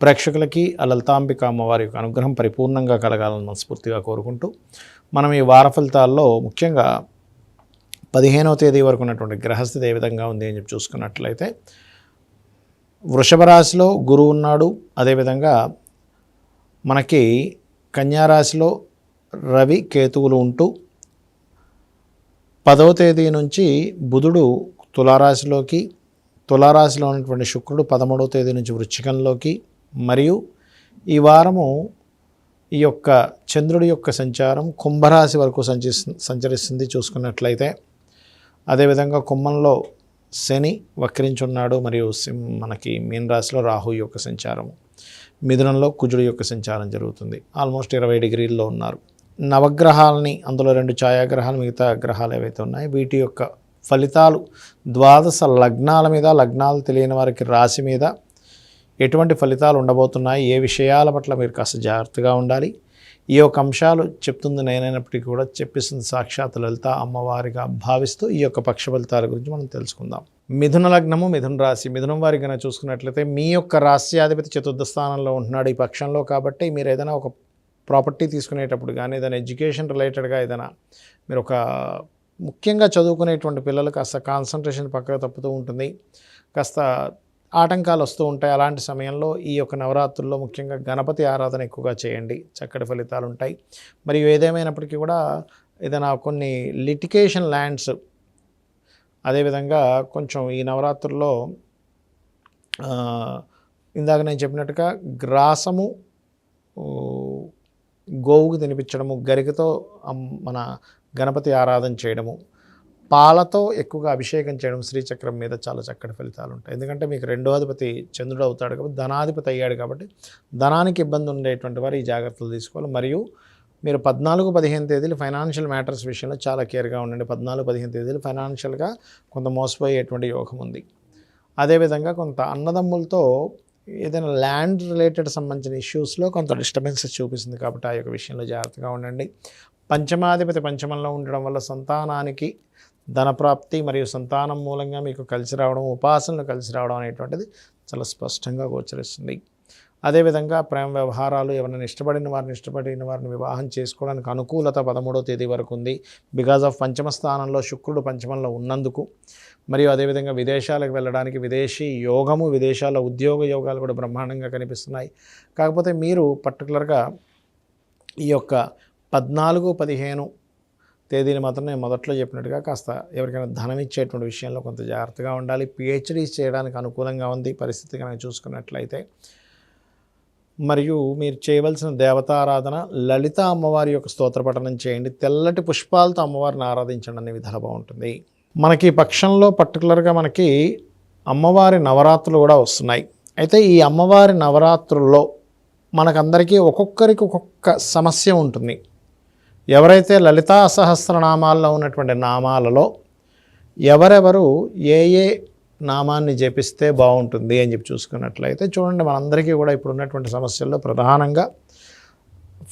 ప్రేక్షకులకి ఆ లలితాంబిక అమ్మవారి యొక్క అనుగ్రహం పరిపూర్ణంగా కలగాలని మనస్ఫూర్తిగా కోరుకుంటూ మనం ఈ వార ఫలితాల్లో ముఖ్యంగా పదిహేనవ తేదీ వరకు ఉన్నటువంటి గ్రహస్థితి ఏ విధంగా ఉంది అని చెప్పి చూసుకున్నట్లయితే వృషభ రాశిలో గురువు ఉన్నాడు. అదేవిధంగా మనకి కన్యారాశిలో రవి కేతువులు ఉంటూ పదవ తేదీ నుంచి బుధుడు తులారాశిలోకి తులారాశిలో ఉన్నటువంటి శుక్రుడు పదమూడవ తేదీ నుంచి వృశ్చికంలోకి మరియు ఈ వారము ఈ యొక్క చంద్రుడి యొక్క సంచారం కుంభరాశి వరకు సంచి సంచరిస్తుంది చూసుకున్నట్లయితే. అదేవిధంగా కుంభంలో శని వక్రించున్నాడు మరియు మనకి మీన రాశిలో రాహు యొక్క సంచారము. మిథునంలో కుజుడు యొక్క సంచారం జరుగుతుంది. ఆల్మోస్ట్ ఇరవై డిగ్రీల్లో ఉన్నారు. నవగ్రహాలని అందులో రెండు ఛాయాగ్రహాలు మిగతా గ్రహాలు ఏవైతే ఉన్నాయో వీటి యొక్క ఫలితాలు ద్వాదశ లగ్నాల మీద లగ్నాలు తెలియని వారికి రాశి మీద ఎటువంటి ఫలితాలు ఉండబోతున్నాయి? ఏ విషయాల పట్ల మీరు కాస్త జాగ్రత్తగా ఉండాలి? ఈ యొక్క అంశాలు చెప్తుంది నేనైనప్పటికీ కూడా చెప్పిస్తుంది సాక్షాత్ లలిత అమ్మవారిగా భావిస్తూ ఈ యొక్క పక్ష ఫలితాల గురించి మనం తెలుసుకుందాం. మిథున లగ్నము మిథున రాశి. మిథునం వారి కనుక చూసుకున్నట్లయితే మీ యొక్క రాశ్యాధిపతి చతుర్థ స్థానంలో ఉంటున్నాడు ఈ పక్షంలో కాబట్టి మీరు ఏదైనా ఒక ప్రాపర్టీ తీసుకునేటప్పుడు కానీ ఏదైనా ఎడ్యుకేషన్ రిలేటెడ్గా ఏదైనా మీరు ఒక ముఖ్యంగా చదువుకునేటువంటి పిల్లలు కాస్త కాన్సన్ట్రేషన్ పక్కకు తప్పుతూ ఉంటుంది. కాస్త ఆటంకాలు వస్తూ ఉంటాయి. అలాంటి సమయంలో ఈ యొక్క నవరాత్రుల్లో ముఖ్యంగా గణపతి ఆరాధన ఎక్కువగా చేయండి. చక్కటి ఫలితాలు ఉంటాయి. మరియు ఏదేమైనప్పటికీ కూడా ఏదైనా కొన్ని లిటికేషన్ ల్యాండ్స్ అదేవిధంగా కొంచెం ఈ నవరాత్రుల్లో ఇందాక నేను చెప్పినట్టుగా గ్రాసము గోవుకు తినిపించడము గరికతో మన గణపతి ఆరాధన చేయడము పాలతో ఎక్కువగా అభిషేకం చేయడం శ్రీచక్రం మీద చాలా చక్కటి ఫలితాలు ఉంటాయి. ఎందుకంటే మీకు రెండో అధిపతి చంద్రుడు అవుతాడు కాబట్టి ధనాధిపతి అయ్యాడు కాబట్టి ధనానికి ఇబ్బంది ఉండేటువంటి వారు ఈ జాగ్రత్తలు తీసుకోవాలి. మరియు మీరు పద్నాలుగు పదిహేను తేదీలు ఫైనాన్షియల్ మ్యాటర్స్ విషయంలో చాలా కేర్గా ఉండండి. పద్నాలుగు పదిహేను తేదీలు ఫైనాన్షియల్గా కొంత మోసపోయేటువంటి యోగం ఉంది. అదేవిధంగా కొంత అన్నదమ్ములతో ఏదైనా ల్యాండ్ రిలేటెడ్ సంబంధించిన ఇష్యూస్లో కొంత డిస్టర్బెన్సెస్ చూపిస్తుంది కాబట్టి ఆ యొక్క విషయంలో జాగ్రత్తగా ఉండండి. పంచమాధిపతి పంచమంలో ఉండడం వల్ల సంతానానికి ధనప్రాప్తి మరియు సంతానం మూలంగా మీకు కలిసి రావడం ఉపాసనలు కలిసి రావడం అనేటువంటిది చాలా స్పష్టంగా గోచరిస్తుంది. అదేవిధంగా ప్రేమ వ్యవహారాలు ఎవరైనా ఇష్టపడిన వారిని ఇష్టపడిన వారిని వివాహం చేసుకోవడానికి అనుకూలత పదమూడవ తేదీ వరకు ఉంది. బికాజ్ ఆఫ్ పంచమ స్థానంలో శుక్రుడు పంచమంలో ఉన్నందుకు. మరియు అదేవిధంగా విదేశాలకు వెళ్ళడానికి విదేశీ యోగము విదేశాల ఉద్యోగ యోగాలు కూడా బ్రహ్మాండంగా కనిపిస్తున్నాయి. కాకపోతే మీరు పర్టికులర్గా ఈ యొక్క పద్నాలుగు పదిహేను తేదీని మాత్రం నేను మొదట్లో చెప్పినట్టుగా కాస్త ఎవరికైనా ధనం ఇచ్చేటువంటి విషయంలో కొంత జాగ్రత్తగా ఉండాలి. పిహెచ్డీస్ చేయడానికి అనుకూలంగా ఉంది పరిస్థితి కనుక చూసుకున్నట్లయితే. మరియు మీరు చేయవలసిన దేవతారాధన లలిత అమ్మవారి యొక్క స్తోత్ర పఠనం చేయండి. తెల్లటి పుష్పాలతో అమ్మవారిని ఆరాధించండి అనే విధాలు బాగుంటుంది. మనకి ఈ పక్షంలో పర్టికులర్గా మనకి అమ్మవారి నవరాత్రులు కూడా వస్తున్నాయి. అయితే ఈ అమ్మవారి నవరాత్రుల్లో మనకందరికీ ఒక్కొక్కరికి ఒక్కొక్క సమస్య ఉంటుంది. ఎవరైతే లలితా సహస్రనామాల్లో ఉన్నటువంటి నామాలలో ఎవరెవరు ఏ ఏ నామాన్ని జపిస్తే బాగుంటుంది అని చెప్పి చూసుకున్నట్లయితే చూడండి మనందరికీ కూడా ఇప్పుడు ఉన్నటువంటి సమస్యల్లో ప్రధానంగా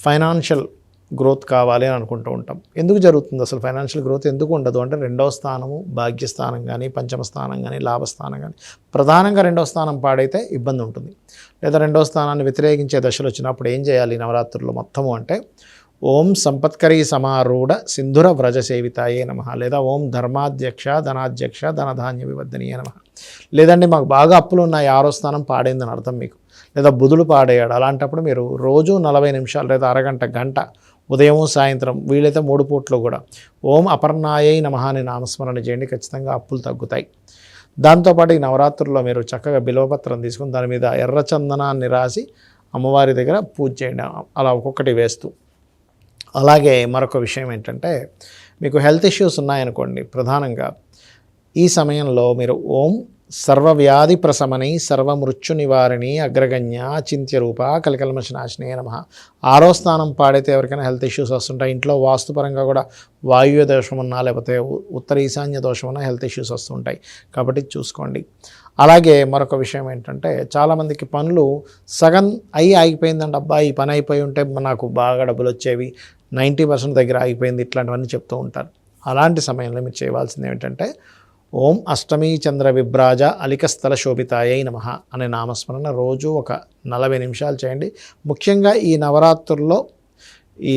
ఫైనాన్షియల్ గ్రోత్ కావాలి అని అనుకుంటూ ఉంటాం. ఎందుకు జరుగుతుంది అసలు ఫైనాన్షియల్ గ్రోత్? ఎందుకు ఉండదు? అంటే రెండవ స్థానము భాగ్యస్థానం కానీ పంచమ స్థానం కానీ లాభస్థానం కానీ ప్రధానంగా రెండవ స్థానం పాడైతే ఇబ్బంది ఉంటుంది. లేదా రెండవ స్థానాన్ని వ్యతిరేకించే దశలు వచ్చినప్పుడు ఏం చేయాలి? నవరాత్రులు నవరాత్రుల్లో మొత్తము అంటే ఓం సంపత్కరీ సమారూఢ సింధుర వ్రజ సేవితాయే నమ. లేదా ఓం ధర్మాధ్యక్ష ధనాధ్యక్ష ధనధాన్య వివర్ధనీయ నమ. లేదండి మాకు బాగా అప్పులు ఉన్నాయి. ఆరో స్థానం పాడైందని అర్థం మీకు. లేదా బుధులు పాడేయాడు అలాంటప్పుడు మీరు రోజు నలభై నిమిషాలు లేదా అరగంట గంట ఉదయం సాయంత్రం వీలైతే మూడు పూట్లు కూడా ఓం అపర్ణాయై నమ అని నామస్మరణ చేయండి. ఖచ్చితంగా అప్పులు తగ్గుతాయి. దాంతోపాటు ఈ నవరాత్రుల్లో మీరు చక్కగా బిల్వపత్రం తీసుకుని దాని మీద ఎర్ర చందనాన్ని రాసి అమ్మవారి దగ్గర పూజ చేయండి. అలా ఒక్కొక్కటి వేస్తూ అలాగే మరొక విషయం ఏంటంటే మీకు హెల్త్ ఇష్యూస్ ఉన్నాయనుకోండి ప్రధానంగా ఈ సమయంలో మీరు ఓం సర్వవ్యాధి ప్రశమని సర్వమృత్యు నివారిణి అగ్రగణ్య చింత్య రూప కలికల్మష నమ. ఆరో స్థానం పాడైతే ఎవరికైనా హెల్త్ ఇష్యూస్ వస్తుంటాయి. ఇంట్లో వాస్తుపరంగా కూడా వాయువ్య దోషం ఉన్నా లేకపోతే ఉత్తర ఈశాన్య దోషం ఉన్నా హెల్త్ ఇష్యూస్ వస్తుంటాయి. కాబట్టి చూసుకోండి. అలాగే మరొక విషయం ఏంటంటే చాలామందికి పనులు సగం అయి ఆగిపోయిందండి. అబ్బా ఈ పని అయిపోయి ఉంటే నాకు బాగా డబ్బులు వచ్చేవి నైంటీ పర్సెంట్ దగ్గర ఆగిపోయింది ఇట్లాంటివన్నీ చెప్తూ ఉంటారు. అలాంటి సమయంలో మీరు చేయవలసింది ఏమిటంటే ఓం అష్టమి చంద్ర విభ్రాజ అలికస్థల శోభితాయై నమ అనే నామస్మరణ రోజు ఒక నలభై నిమిషాలు చేయండి. ముఖ్యంగా ఈ నవరాత్రుల్లో ఈ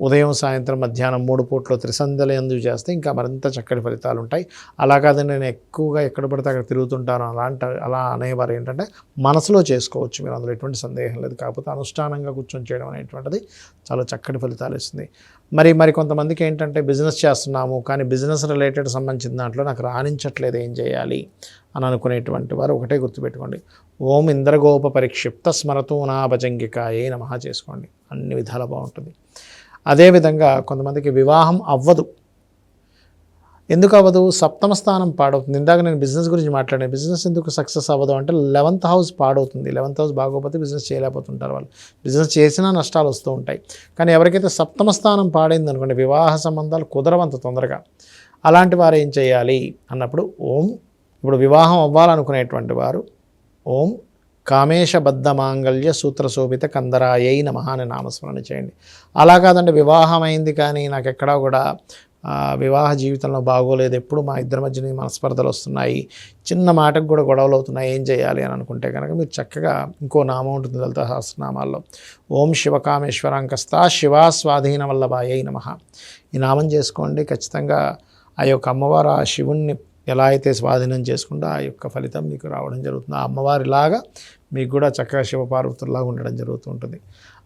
ఉదయం సాయంత్రం మధ్యాహ్నం మూడు పూట్లు త్రిసంధ్యలు ఎందుకు చేస్తే ఇంకా మరింత చక్కటి ఫలితాలు ఉంటాయి. అలా కాదు నేను ఎక్కువగా ఎక్కడ పడితే అక్కడ తిరుగుతుంటాను. అలాంటి అలా అనేవారు ఏంటంటే మనసులో చేసుకోవచ్చు. మీరు అందులో ఎటువంటి సందేహం లేదు. కాకపోతే అనుష్ఠానంగా కూర్చొని చేయడం అనేటువంటిది చాలా చక్కటి ఫలితాలు ఇస్తుంది. మరి మరి కొంతమందికి ఏంటంటే బిజినెస్ చేస్తున్నాము కానీ బిజినెస్ రిలేటెడ్ సంబంధించిన దాంట్లో నాకు రాణించట్లేదు. ఏం చేయాలి? అని అనుకునేటువంటి వారు ఒకటే గుర్తుపెట్టుకోండి. ఓం ఇంద్రగోప పరిక్షిప్త స్మరతూ నాభజంగికాయే నమ చేసుకోండి. అన్ని విధాలు బాగుంటుంది. అదేవిధంగా కొంతమందికి వివాహం అవ్వదు. ఎందుకు అవ్వదు? సప్తమ స్థానం పాడవుతుంది. ఇందాక నేను బిజినెస్ గురించి మాట్లాడాను బిజినెస్ ఎందుకు సక్సెస్ అవ్వదు అంటే లెవెంత్ హౌస్ పాడవుతుంది. లెవెంత్ హౌస్ బాగోకపోతే బిజినెస్ చేయలేకపోతుంటారు వాళ్ళు. బిజినెస్ చేసినా నష్టాలు వస్తూ ఉంటాయి. కానీ ఎవరికైతే సప్తమ స్థానం పాడైంది అనుకోండి వివాహ సంబంధాలు కుదరవంత తొందరగా. అలాంటి వారు ఏం చేయాలి? అన్నప్పుడు ఓం ఇప్పుడు వివాహం అవ్వాలనుకునేటువంటి వారు ఓం కామేశబద్ధ మాంగళ్య సూత్రశోభిత కందరాయై నమ అని నామస్మరణ చేయండి. అలా కాదండి వివాహం అయింది కానీ నాకు ఎక్కడా కూడా వివాహ జీవితంలో బాగోలేదు. ఎప్పుడు మా ఇద్దరి మధ్యన మనస్పర్ధలు వస్తున్నాయి. చిన్న మాటకు కూడా గొడవలు అవుతున్నాయి. ఏం చేయాలి అని అనుకుంటే కనుక మీరు చక్కగా ఇంకో నామం ఉంటుంది లలిత సహస్రనామాల్లో. ఓం శివకామేశ్వరాంకస్త శివా స్వాధీన వల్లభాయై నమ. ఈ నామం చేసుకోండి. ఖచ్చితంగా ఆ యొక్క అమ్మవారు ఆ శివుణ్ణి ఎలా అయితే స్వాధీనం చేసుకుంటే ఆ యొక్క ఫలితం మీకు రావడం జరుగుతుంది. ఆ అమ్మవారిలాగా మీకు కూడా చక్కగా శివపార్వతుల్లాగా ఉండడం జరుగుతుంటుంది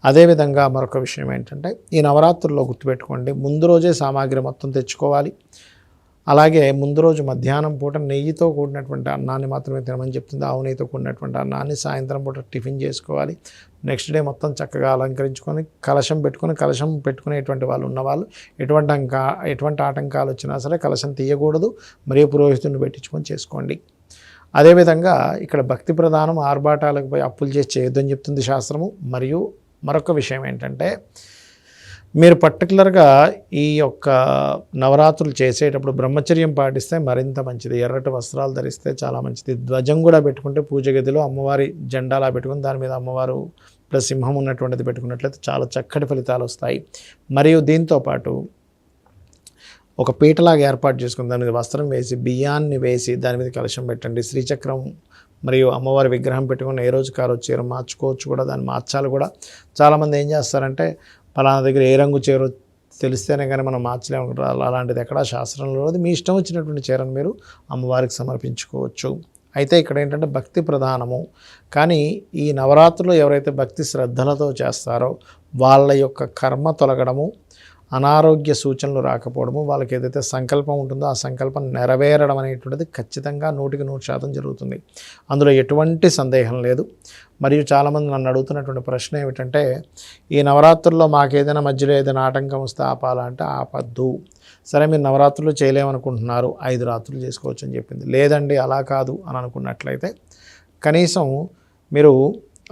అదేవిధంగా మరొక విషయం ఏంటంటే ఈ నవరాత్రుల్లో గుర్తుపెట్టుకోండి. ముందు రోజే సామాగ్రి మొత్తం తెచ్చుకోవాలి. అలాగే ముందు రోజు మధ్యాహ్నం పూట నెయ్యితో కూడినటువంటి అన్నాన్ని మాత్రమే తినమని చెప్తుంది. ఆవు నెయ్యితో కూడినటువంటి అన్నాన్ని సాయంత్రం పూట టిఫిన్ చేసుకోవాలి. నెక్స్ట్ డే మొత్తం చక్కగా అలంకరించుకొని కలశం పెట్టుకొని కలశం పెట్టుకునేటువంటి వాళ్ళు ఉన్నవాళ్ళు. ఎటువంటి అంకా ఎటువంటి ఆటంకాలు వచ్చినా సరే కలశం తీయకూడదు. మరియు పురోహితుడిని పెట్టించుకొని చేసుకోండి. అదేవిధంగా ఇక్కడ భక్తి ప్రధానం ఆర్భాటాలకు పోయి అప్పులు చేసి చేయొద్దని చెప్తుంది శాస్త్రము. మరియు మరొక విషయం ఏంటంటే మీరు పర్టికులర్గా ఈ యొక్క నవరాత్రులు చేసేటప్పుడు బ్రహ్మచర్యం పాటిస్తే మరింత మంచిది. ఎర్రటి వస్త్రాలు ధరిస్తే చాలా మంచిది. ధ్వజం కూడా పెట్టుకుంటే పూజ గదిలో అమ్మవారి జెండాలా పెట్టుకుని దాని మీద అమ్మవారు ప్లస్ సింహం ఉన్నటువంటిది పెట్టుకున్నట్లయితే చాలా చక్కటి ఫలితాలు వస్తాయి. మరియు దీంతో పాటు ఒక పీటలాగా ఏర్పాటు చేసుకుని దాని మీద వస్త్రం వేసి బియ్యాన్ని వేసి దాని మీద కలశం పెట్టండి. శ్రీచక్రం మరియు అమ్మవారి విగ్రహం పెట్టుకుని ఏ రోజు కారు చీర మార్చుకోవచ్చు కూడా దాన్ని మార్చాలి కూడా. చాలామంది ఏం చేస్తారంటే పలానా దగ్గర ఏ రంగు చీర తెలిస్తేనే కానీ మనం మార్చలేము అలాంటిది ఎక్కడా శాస్త్రంలో లేదు. మీ ఇష్టం వచ్చినటువంటి చీరను మీరు అమ్మవారికి సమర్పించుకోవచ్చు. అయితే ఇక్కడ ఏంటంటే భక్తి ప్రధానము. కానీ ఈ నవరాత్రులు ఎవరైతే భక్తి శ్రద్ధలతో చేస్తారో వాళ్ళ యొక్క కర్మ తొలగడము అనారోగ్య సూచనలు రాకపోవడము వాళ్ళకి ఏదైతే సంకల్పం ఉంటుందో ఆ సంకల్పం నెరవేరడం అనేటువంటిది ఖచ్చితంగా నూటికి నూరు శాతం జరుగుతుంది. అందులో ఎటువంటి సందేహం లేదు. మరియు చాలామంది నన్ను అడుగుతున్నటువంటి ప్రశ్న ఏమిటంటే ఈ నవరాత్రుల్లో మాకు ఏదైనా మధ్యలో ఏదైనా ఆటంకం వస్తే ఆపాలా అంటే ఆపద్దు. సరే మీరు నవరాత్రులు చేయలేమనుకుంటున్నారు ఐదు రాత్రులు చేసుకోవచ్చు అని చెప్పింది. లేదండి అలా కాదు అని అనుకున్నట్లయితే కనీసం మీరు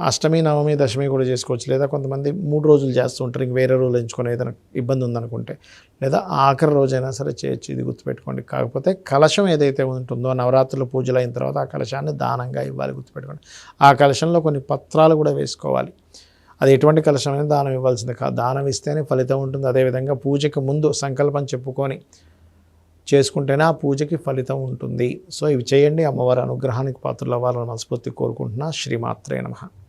అష్టమి నవమి దశమి కూడా చేసుకోవచ్చు. లేదా కొంతమంది మూడు రోజులు చేస్తూ ఉంటారు. ఇంక వేరే రోజులు ఎంచుకొని ఏదైనా ఇబ్బంది ఉందనుకుంటే. లేదా ఆఖరి రోజైనా సరే చేయొచ్చు. ఇది గుర్తుపెట్టుకోండి. కాకపోతే కలశం ఏదైతే ఉంటుందో నవరాత్రులు పూజలు అయిన తర్వాత ఆ కలశాన్ని దానంగా ఇవ్వాలి గుర్తుపెట్టుకోండి. ఆ కలశంలో కొన్ని పత్రాలు కూడా వేసుకోవాలి. అది ఎటువంటి కలశమైనా దానం ఇవ్వాల్సింది కాదు దానం ఇస్తేనే ఫలితం ఉంటుంది. అదేవిధంగా పూజకి ముందు సంకల్పం చెప్పుకొని చేసుకుంటేనే ఆ పూజకి ఫలితం ఉంటుంది. సో ఇవి చేయండి. అమ్మవారి అనుగ్రహానికి పాత్రలు అవ్వాలని మనస్ఫూర్తి కోరుకుంటున్నా. శ్రీమాత్రే నమః.